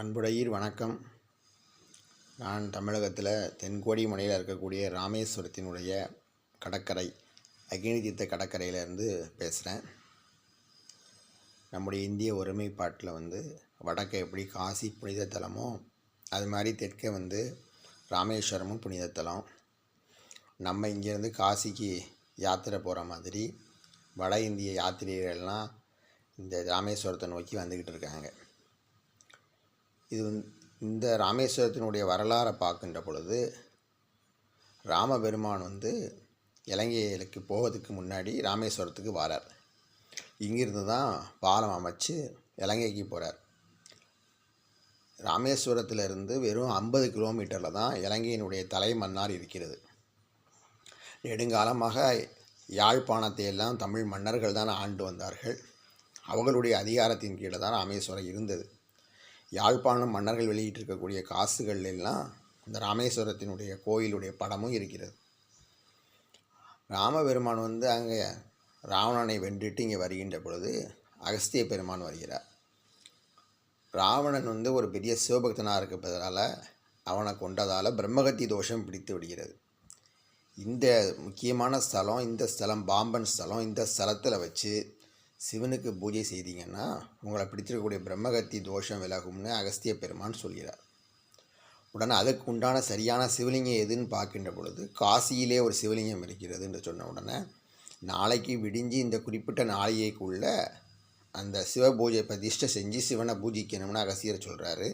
அன்புடையீர் வணக்கம். நான் தமிழகத்தில் தென்கோடி மலையில் இருக்கக்கூடிய ராமேஸ்வரத்தினுடைய கடற்கரை அக்னி தீர்த்த கடற்கரையிலேருந்து பேசுகிறேன் நம்முடைய இந்திய ஒருமைப்பாட்டில் வந்து வடக்கை எப்படி காசி புனித தலமோ அது மாதிரி தெற்கே வந்து ராமேஸ்வரமும் புனித தலம். நம்ம இங்கேருந்து காசிக்கு யாத்திரை போகிற மாதிரி வட இந்திய யாத்திரிகர்கள்லாம் இந்த ராமேஸ்வரத்தை நோக்கி வந்துக்கிட்டு இருக்காங்க. இது இந்த ராமேஸ்வரத்தினுடைய வரலாறை பார்க்கின்ற பொழுது ராமபெருமான் வந்து இலங்கைகளுக்கு போகிறதுக்கு முன்னாடி ராமேஸ்வரத்துக்கு வரார். இங்கிருந்து தான் பாலம் அமைச்சு இலங்கைக்கு போகிறார் ராமேஸ்வரத்திலிருந்து வெறும் ஐம்பது கிலோமீட்டரில் தான் இலங்கையினுடைய தலைமன்னார் இருக்கிறது. நெடுங்காலமாக யாழ்ப்பாணத்தை எல்லாம் தமிழ் மன்னர்கள் தான் ஆண்டு வந்தார்கள். அவர்களுடைய அதிகாரத்தின் கீழே தான் ராமேஸ்வரம் இருந்தது. யாழ்ப்பாணம் மன்னர்கள் வெளியிட்டிருக்கக்கூடிய காசுகள் எல்லாம் இந்த ராமேஸ்வரத்தினுடைய கோயிலுடைய படமும் இருக்கிறது. ராமபெருமான் வந்து அங்கே ராவணனை வென்றுட்டு இங்கே வருகின்ற பொழுது அகஸ்திய பெருமான் வருகிறார். ராவணன் வந்து ஒரு பெரிய சிவபக்தனாக இருப்பதால் அவனை கொண்டதால் பிரம்மகத்தி தோஷம் பிடித்து விடுகிறது. இந்த முக்கியமான ஸ்தலம் இந்த ஸ்தலம் பாம்பன் ஸ்தலம் இந்த ஸ்தலத்தில் வச்சு சிவனுக்கு பூஜை செய்தீங்கன்னா உங்களை பிடித்திருக்கக்கூடிய பிரம்மகத்தி தோஷம் விலகும்னு அகஸ்திய பெருமான் சொல்கிறார். உடனே அதுக்கு உண்டான சரியான சிவலிங்கம் எதுன்னு பார்க்கின்ற பொழுது காசியிலே ஒரு சிவலிங்கம் இருக்கிறது என்று சொன்ன உடனே நாளைக்கு விடிஞ்சு இந்த குறிப்பிட்ட நாளைக்குள்ள அந்த சிவ பூஜை பிரதிஷ்டை செஞ்சு சிவனை பூஜிக்கணும்னு அகசியர் சொல்கிறாரு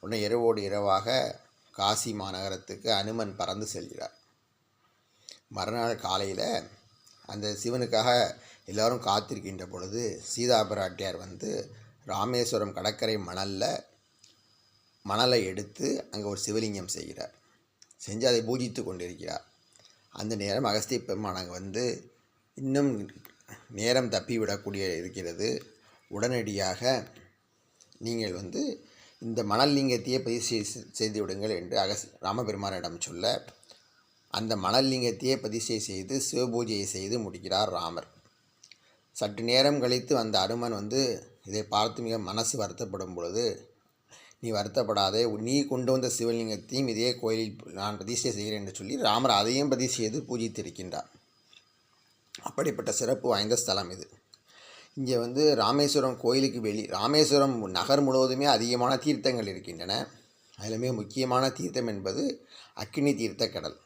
உடனே இரவோடு இரவாக காசி மாநகரத்துக்கு அனுமன் பறந்து செல்கிறார். மறுநாள் காலையில் அந்த சிவனுக்காக எல்லோரும் காத்திருக்கின்ற பொழுது சீதா பிராட்டியார் வந்து ராமேஸ்வரம் கடற்கரை மணலில் மணலை எடுத்து அங்கே ஒரு சிவலிங்கம் செய்கிறார். செஞ்சு அதை பூஜித்து கொண்டிருக்கிறார். அந்த நேரம் அகஸ்திய பெருமான் அங்கே வந்து இன்னும் நேரம் தப்பி விடக்கூடிய இருக்கிறது. உடனடியாக நீங்கள் வந்து இந்த மணல் லிங்கத்தையே பதிவு செய்து விடுங்கள் என்று அகஸ் ராமபெருமானிடம் சொல்ல அந்த மணல் லிங்கத்தையே பதிசை செய்து சிவபூஜையை செய்து முடிக்கிறார் ராமர். சற்று நேரம் கழித்து வந்த அனுமன் வந்து இதை பார்த்து மிக மனசு வருத்தப்படும் பொழுது நீ வருத்தப்படாதே நீ கொண்டு வந்த சிவலிங்கத்தையும் இதே கோயிலில் நான் பிரதிஷ்டை செய்கிறேன் என்று சொல்லி ராமர் அதையும் பிரதிஷ்டை செய்து பூஜித்திருக்கின்றார். அப்படிப்பட்ட சிறப்பு வாய்ந்த ஸ்தலம் இது. இங்கே வந்து ராமேஸ்வரம் கோயிலுக்கு வெளி ராமேஸ்வரம் நகர் முழுவதுமே அதிகமான தீர்த்தங்கள் இருக்கின்றன. அதில் மிக முக்கியமான தீர்த்தம் என்பது அக்கினி தீர்த்த கடல்.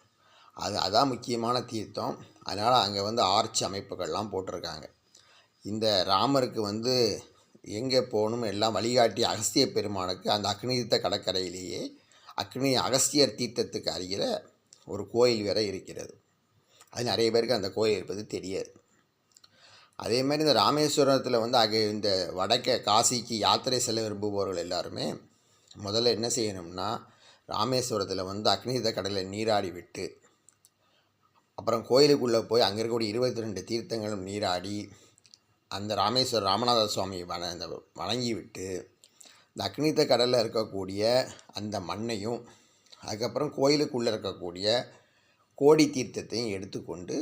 அது அதான் முக்கியமான தீர்த்தம். அதனால் அங்கே வந்து ஆர்ச்சி அமைப்புகள்லாம் போட்டிருக்காங்க. இந்த ராமருக்கு வந்து எங்கே போகணும் எல்லாம் வழிகாட்டி அகஸ்திய பெருமானுக்கு அந்த அக்னி கடற்கரையிலேயே அக்னி அகஸ்தியர் தீர்த்தத்துக்கு அருகில் ஒரு கோயில் வேற இருக்கிறது. அது நிறைய பேருக்கு அந்த கோயில் இருப்பது தெரியாது. அதே மாதிரி இந்த ராமேஸ்வரத்தில் வந்து அங்கே இந்த வடக்க காசிக்கு யாத்திரை செல்ல விரும்புபவர்கள் எல்லாருமே முதல்ல என்ன செய்யணும்னா ராமேஸ்வரத்தில் வந்து அக்னித கடலில் நீராடி விட்டு அப்புறம் கோயிலுக்குள்ளே போய் அங்கே இருக்கக்கூடிய இருபத்தி ரெண்டு தீர்த்தங்களும் நீராடி அந்த ராமேஸ்வரர் ராமநாத சுவாமியை வண இந்த வணங்கிவிட்டு இந்த அக்னித்த கடலில் இருக்கக்கூடிய அந்த மண்ணையும் அதுக்கப்புறம் கோயிலுக்குள்ளே இருக்கக்கூடிய கோடி தீர்த்தத்தையும் எடுத்துக்கொண்டு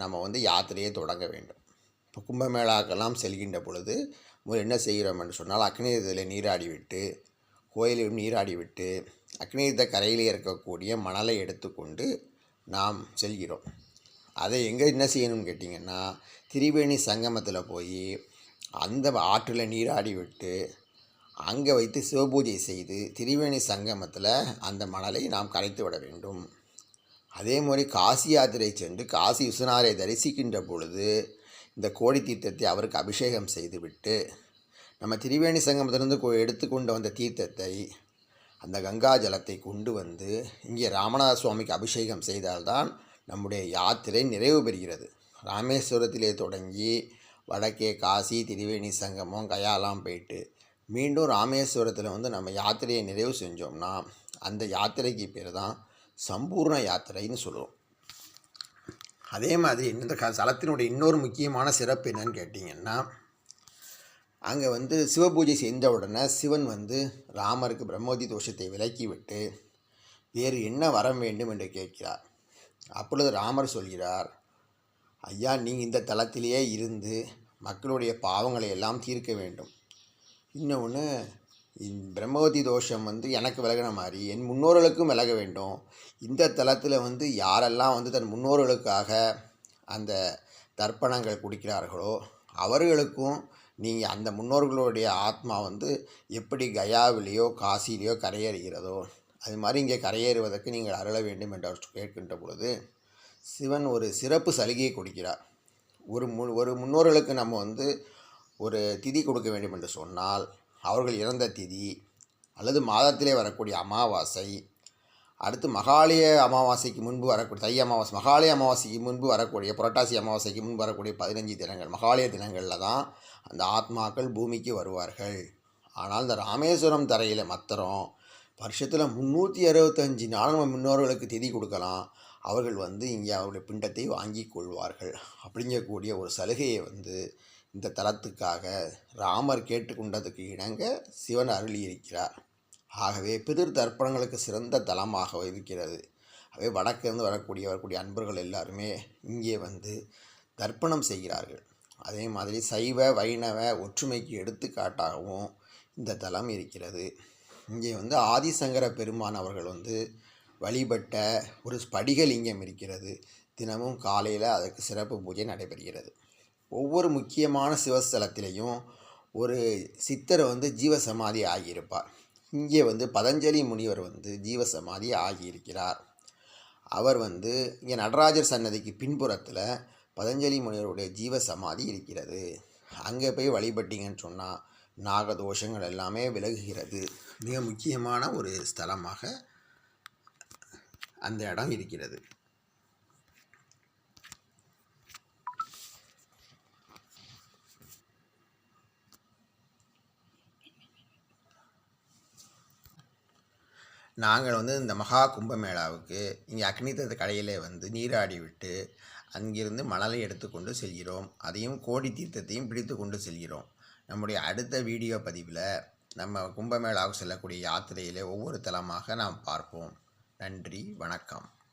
நம்ம வந்து யாத்திரையை தொடங்க வேண்டும். இப்போ கும்பமேளாக்கெல்லாம் செல்கின்ற பொழுது முதல் என்ன செய்கிறோம் என்று சொன்னால் அக்னிதத்தில் நீராடி விட்டு கோயிலில் நீராடி விட்டு அக்னித கரையிலே இருக்கக்கூடிய மணலை எடுத்துக்கொண்டு நாம் செல்கிறோம். அதை எங்கே என்ன செய்யணும்னு கேட்டிங்கன்னா திரிவேணி சங்கமத்தில் போய் அந்த ஆற்றில் நீராடி விட்டு அங்கே வைத்து சிவபூஜை செய்து திரிவேணி சங்கமத்தில் அந்த மணலை நாம் கரைத்து விட வேண்டும். அதே மாதிரி காசி யாத்திரை சென்று காசி விஸ்வநாதரை தரிசிக்கின்ற பொழுது இந்த கோடி தீர்த்தத்தை அவருக்கு அபிஷேகம் செய்துவிட்டு நம்ம திரிவேணி சங்கமத்திலிருந்து கொ- எடுத்துக்கொண்டு வந்த தீர்த்தத்தை அந்த கங்கா ஜலத்தை கொண்டு வந்து இங்கே ராமநாத சுவாமிக்கு அபிஷேகம் செய்தால்தான் நம்முடைய யாத்திரை நிறைவு பெறுகிறது. ராமேஸ்வரத்திலே தொடங்கி வடக்கே காசி திரிவேணி சங்கமம் கயாலாம் போயிட்டு மீண்டும் ராமேஸ்வரத்தில் வந்து நம்ம யாத்திரையை நிறைவு செஞ்சோம்னா அந்த யாத்திரைக்கு பேர் தான் சம்பூர்ண யாத்திரைன்னு சொல்லுவோம். அதே மாதிரி இந்த க ஸ்தலத்தினுடைய இன்னொரு முக்கியமான சிறப்பு என்னன்னு கேட்டிங்கன்னா அங்கே வந்து சிவபூஜை செஞ்ச உடனே சிவன் வந்து ராமருக்கு பிரம்மோதி தோஷத்தை விலக்கி விட்டு வேறு என்ன வரம் வேண்டும் என்று கேட்கிறார். அப்பொழுது ராமர் சொல்கிறார் ஐயா நீங்கள் இந்த தலத்திலேயே இருந்து மக்களுடைய பாவங்களை எல்லாம் தீர்க்க வேண்டும். இன்னொன்று பிரம்மவதி தோஷம் வந்து எனக்கு விலகின மாதிரி என் முன்னோர்களுக்கும் விலக வேண்டும். இந்த தலத்தில் வந்து யாரெல்லாம் வந்து தன் முன்னோர்களுக்காக அந்த தர்ப்பணங்கள் குடிக்கிறார்களோ அவர்களுக்கும் நீங்கள் அந்த முன்னோர்களுடைய ஆத்மா வந்து எப்படி கயாவிலேயோ காசிலேயோ கரையேறுகிறதோ அது மாதிரி இங்கே கரையேறுவதற்கு நீங்கள் அருள வேண்டும் என்று அவர் கேட்கின்ற பொழுது சிவன் ஒரு சிறப்பு சலுகையை கொடுக்கிறார். ஒரு மு ஒரு முன்னோர்களுக்கு நம்ம வந்து ஒரு திதி கொடுக்க வேண்டும் என்று சொன்னால் அவர்கள் இறந்த திதி அல்லது மாதத்திலே வரக்கூடிய அமாவாசை அடுத்து மகாலய அமாவாசைக்கு முன்பு வரக்கூடிய தை அமாவாசை மகாலய அமாவாசைக்கு முன்பு வரக்கூடிய புரட்டாசி அமாவாசைக்கு முன்பு வரக்கூடிய பதினஞ்சு தினங்கள் மகாலய தினங்களில் தான் அந்த ஆத்மாக்கள் பூமிக்கு வருவார்கள். ஆனால் இந்த ராமேஸ்வரம் தரையில் மத்திரம் வருஷத்தில் முந்நூற்றி அறுபத்தஞ்சு நாள் நம்ம முன்னோர்களுக்கு திதி கொடுக்கலாம். அவர்கள் வந்து இங்கே அவருடைய பிண்டத்தை வாங்கி கொள்வார்கள். அப்படிங்கக்கூடிய ஒரு சலுகையை வந்து இந்த தலத்துக்காக ராமர் கேட்டுக்கொண்டதுக்கு இணங்க சிவன் அருளியிருக்கிறார். ஆகவே பிதிர் தர்ப்பணங்களுக்கு சிறந்த தலமாக இருக்கிறது. ஆகவே வடக்கிருந்து வரக்கூடிய வரக்கூடிய அன்பர்கள் எல்லாருமே இங்கே வந்து தர்ப்பணம் செய்கிறார்கள். அதே மாதிரி சைவ வைணவ ஒற்றுமைக்கு எடுத்துக்காட்டாகவும் இந்த தலம் இருக்கிறது. இங்கே வந்து ஆதிசங்கர பெருமான் அவர்கள் வந்து வழிபட்ட ஒரு ஸ்படிகலிங்கம் இருக்கிறது. தினமும் காலையில் அதற்கு சிறப்பு பூஜை நடைபெறுகிறது. ஒவ்வொரு முக்கியமான சிவஸ்தலத்திலையும் ஒரு சித்தர் வந்து ஜீவசமாதி ஆகியிருப்பார். இங்கே வந்து பதஞ்சலி முனிவர் வந்து ஜீவசமாதி ஆகியிருக்கிறார். அவர் வந்து இங்கே நடராஜர் சன்னதிக்கு பின்புறத்தில் பதஞ்சலி முனிவருடைய ஜீவசமாதி இருக்கிறது. அங்கே போய் வழிபட்டீங்கன்னு சொன்னால் நாகதோஷங்கள் எல்லாமே விலகுகிறது. மிக முக்கியமான ஒரு ஸ்தலமாக அந்த இடம் இருக்கிறது. நாங்கள் வந்து இந்த மகா கும்பமேளாவுக்கு இங்கே அக்னிதத்த கடையிலே வந்து நீராடி விட்டு அங்கிருந்து மணலை எடுத்துக்கொண்டு செல்கிறோம். அதையும் கோடி தீர்த்தத்தையும் பிடித்து கொண்டு செல்கிறோம். நம்முடைய அடுத்த வீடியோ பதிவில் நம்ம கும்பமேளாவுக்கு செல்லக்கூடிய யாத்திரையிலே ஒவ்வொரு தலமாக நாம் பார்ப்போம். நன்றி வணக்கம்.